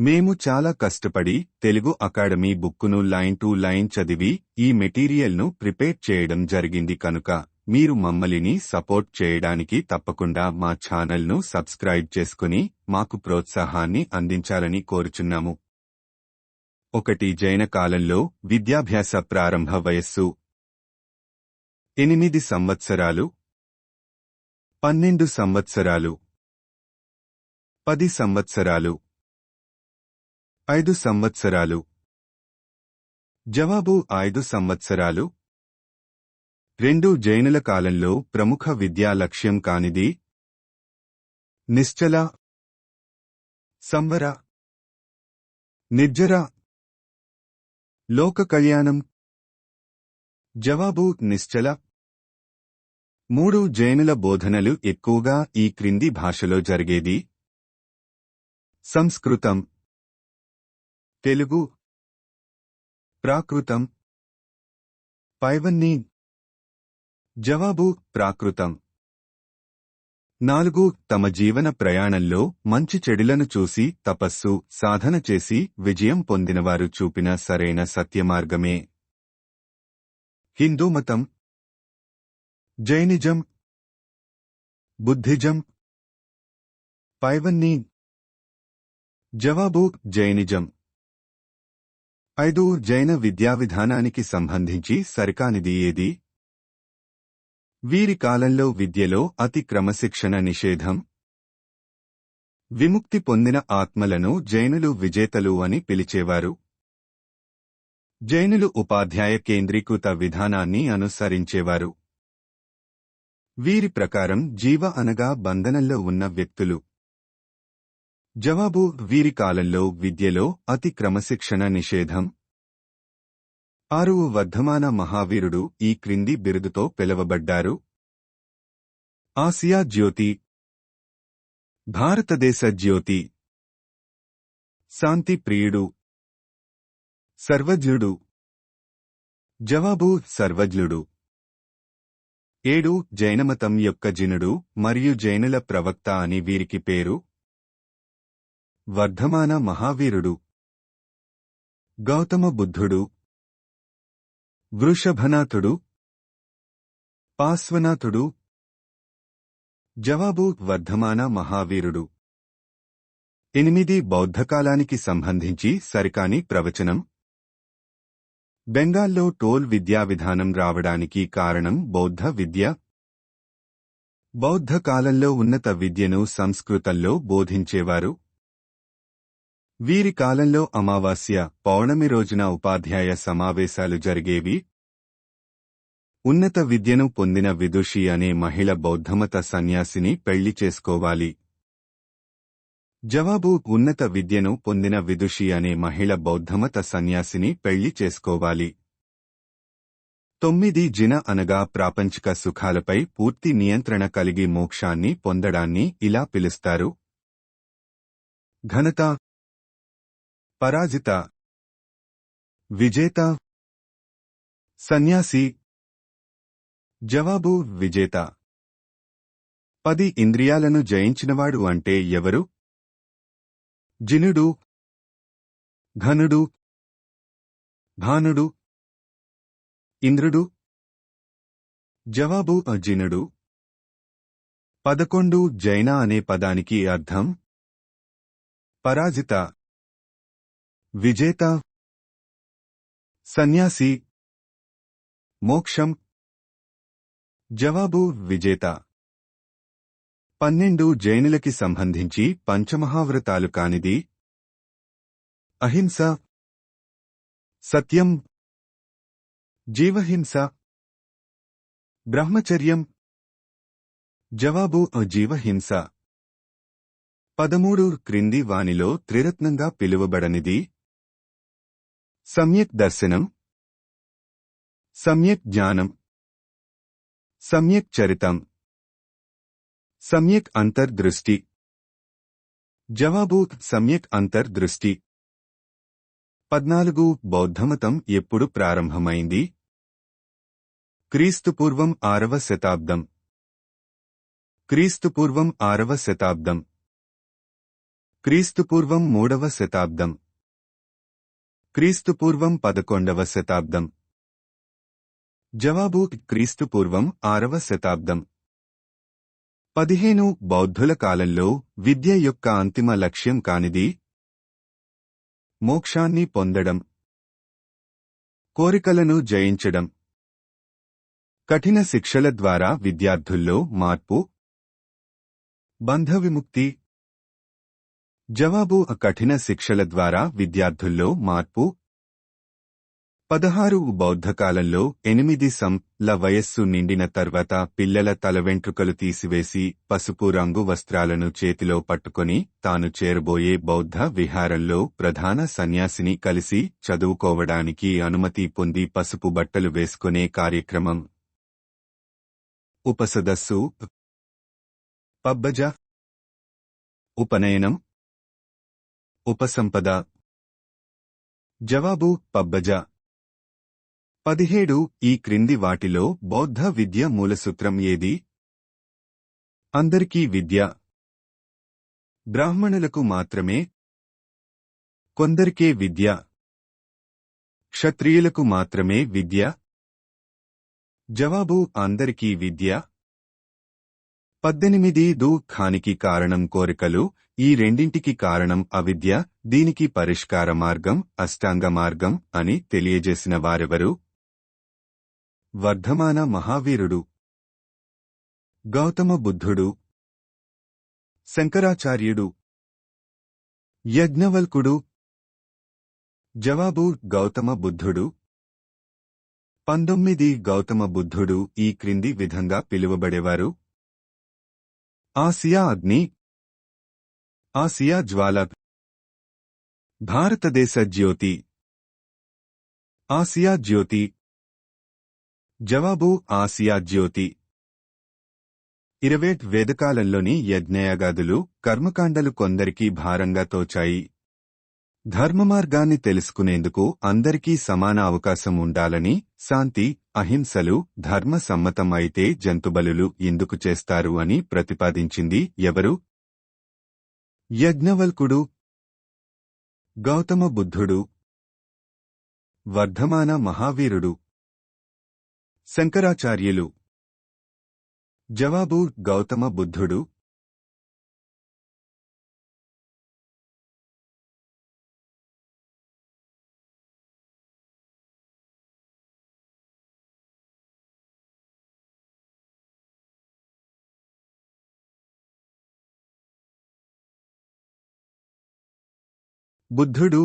మేము చాలా కష్టపడి తెలుగు అకాడమీ బుక్కును లైన్ టు లైన్ చదివి ఈ మెటీరియల్ను ప్రిపేర్ చేయడం జరిగింది కనుక మీరు మమ్మల్ని సపోర్ట్ చేయడానికి తప్పకుండా మా ఛానల్ను సబ్స్క్రైబ్ చేసుకుని మాకు ప్రోత్సాహాన్ని అందించాలని కోరుచున్నాము. ఒకటి జైన కాలంలో విద్యాభ్యాస ప్రారంభ వయస్సు. ఎనిమిది సంవత్సరాలు. పన్నెండు సంవత్సరాలు. పది సంవత్సరాలు. ఐదు సంవత్సరాలు. జవాబు ఐదు సంవత్సరాలు. రెండు జైనుల కాలంలో ప్రముఖ విద్యా లక్ష్యం కానిది. నిశ్చల. సంవర. నిర్జర. లోక కళ్యాణం. జవాబు నిశ్చల. మూడు జైనుల బోధనలు ఎక్కువగా ఈ క్రింది భాషలో జరిగేది. సంస్కృతం. తెలుగు. ప్రాకృతం. పైవన్నీ జవాబు ప్రాకృతం. నాలుగు. తమ జీవన ప్రయాణంలో మంచి చెడులను చూసి తపస్సు సాధన చేసి విజయం పొందినవారు చూపిన సరైన సత్యమార్గమే. హిందూ మతం. జైనిజం. బుద్ధిజం. పైవన్నీ జవాబు జైనిజం. ఐదు జైన విద్యా విధానానికి సంబంధించి సరికానిది ఏది? వీరి కాలంలో విద్యలో అతి క్రమశిక్షణ నిషేధం. విముక్తి పొందిన ఆత్మలను జైనులు విజేతలు అని పిలిచేవారు. జైనులు ఉపాధ్యాయ కేంద్రీకృత విధానాన్ని అనుసరించేవారు. వీరి ప్రకారం జీవ అనగా బంధనంలో ఉన్న వ్యక్తులు. జవాబు వీరి కాలంలో విద్యలో అతి క్రమశిక్షణ నిషేధం. ఆరు వర్ధమాన మహావీరుడు ఈ క్రింది బిరుదుతో పిలవబడ్డారు. ఆసియా జ్యోతి. భారతదేశ జ్యోతి. శాంతి ప్రియుడు. సర్వజ్ఞుడు. జవాబు సర్వజ్ఞుడు. ఏడు జైనమతం యొక్క జినుడు మరియు జైనుల ప్రవక్త అని వీరికి పేరు. వర్ధమాన మహావీరుడు. గౌతమ బుద్ధుడు. వృషభనాథుడు. పాశ్వనాథుడు. జవాబు వర్ధమాన మహావీరుడు. ఎనిమిది బౌద్ధకాలానికి సంబంధించి సరికాని ప్రవచనం. బెంగాల్లో టోల్ విద్యా విధానం రావడానికి కారణం బౌద్ధ విద్య. బౌద్ధ కాలంలో ఉన్నత విద్యను సంస్కృతంలో బోధించేవారు. వీరి కాలంలో అమావాస్య పౌర్ణమి రోజున ఉపాధ్యాయ సమావేశాలు జరిగేవి. ఉన్నత విద్యను పొందిన విదుషి అనే మహిళ బౌద్ధమత సన్యాసిని పెళ్ళి చేసుకోవాలి. జవాబు ఉన్నత విద్యను పొందిన విదుషి అనే మహిళ బౌద్ధమత సన్యాసిని పెళ్ళి చేసుకోవాలి. తొమ్మిది జిన అనగా ప్రాపంచిక సుఖాలపై పూర్తి నియంత్రణ కలిగి మోక్షాన్ని పొందడాన్ని ఇలా పిలుస్తారు. ఘనత పరాజిత విజేత సన్యాసి జవాబు విజేత. పది ఇంద్రియాలను జయించినవాడు అంటే ఎవరు? జినుడు ఘనుడు భానుడు ఇంద్రుడు. జవాబు అజినుడు. పదకొండు జైన అనే పదానికి అర్థం? పరాజిత విజేత సన్యాసి మోక్షం. జవాబు విజేత. పన్నెండు జైనులకి సంబంధించి పంచమహావ్రతాలు కానిది. అహింస. సత్యం. జీవహింస. బ్రహ్మచర్యం. జవాబు జీవహింస. పదమూడు క్రింది వానిలో త్రిరత్నంగా పిలువబడనిది. సమ్యక్ దర్శనం సమ్యక్ జ్ఞానం సమ్యక్ చరితం సమ్యక్ అంతర్దృష్టి జవాబు సమ్యక్ అంతర్దృష్టి పద్నాలుగు బౌద్ధమతం ఎప్పుడు ప్రారంభమైంది క్రీస్తుపూర్వం ఆరవ శతాబ్దం క్రీస్తుపూర్వం ఆరవ శతాబ్దం క్రీస్తుపూర్వం మూడవ శతాబ్దం క్రీస్తుపూర్వం పదకొండవ శతాబ్దం. జవాబు క్రీస్తుపూర్వం ఆరవ శతాబ్దం. పదిహేను బౌద్ధుల కాలంలో విద్య యొక్క అంతిమ లక్ష్యం కానిది మోక్షాన్ని పొందడం. కోరికలను జయించడం. కఠిన శిక్షల ద్వారా విద్యార్థుల్లో మార్పు. బంధ విముక్తి. జవాబు కఠిన శిక్షల ద్వారా విద్యార్థుల్లో మార్పు. పదహారు బౌద్ధకాలంలో ఎనిమిది సం.ల వయస్సు నిండిన తర్వాత పిల్లల తల వెంట్రుకలు తీసివేసి పసుపు రంగు వస్త్రాలను చేతిలో పట్టుకొని తాను చేరబోయే బౌద్ధ విహారంలో ప్రధాన సన్యాసిని కలిసి చదువుకోవడానికి అనుమతి పొంది పసుపు బట్టలు వేసుకునే కార్యక్రమం. ఉపసదస్సు. పబ్బజ. ఉపనయనం. ఉపసంపద. జవాబు పబ్బజ. పదిహేడు ఈ క్రింది వాటిలో బౌద్ధ విద్య మూలసూత్రం ఏది? అందరికీ విద్య. బ్రాహ్మణులకు మాత్రమే. కొందరికే విద్య. క్షత్రియులకు మాత్రమే విద్య. జవాబు అందరికీ విద్య. పద్దెనిమిది దుఃఖానికి కారణం కోరికలు ఈ రెండింటికి కారణం అవిద్య దీనికి పరిష్కార మార్గం అష్టాంగ మార్గం అని తెలియజేసిన వారెవరు? వర్ధమాన మహావీరుడు. గౌతమ బుద్ధుడు. శంకరాచార్యుడు. యజ్ఞవల్కుడు. జవాబు గౌతమ బుద్ధుడు. పంతొమ్మిది గౌతమ బుద్ధుడు ఈ క్రింది విధంగా పిలువబడేవారు. ఆసియా అగ్ని ఆసియా జ్వాల భారతదేశ జ్యోతి ఆసియా జ్యోతి జవాబు ఆసియా జ్యోతి. ఇరవేట్ వేదకాలంలోని యజ్ఞయగాదులు కర్మకాండలు కొందరికి భారంగా తోచాయి. ధర్మమార్గాన్ని తెలుసుకునేందుకు అందరికీ సమాన అవకాశం ఉండాలని శాంతి అహింసలు ధర్మ సమ్మతం అయితే జంతుబలులు ఎందుకు చేస్తారు అని ప్రతిపాదించింది ఎవరు? యజ్ఞవల్కుడు గౌతమ బుద్ధుడు వర్ధమాన మహావీరుడు శంకరాచార్యులు. జవాబు గౌతమ బుద్ధుడు. బుద్ధుడు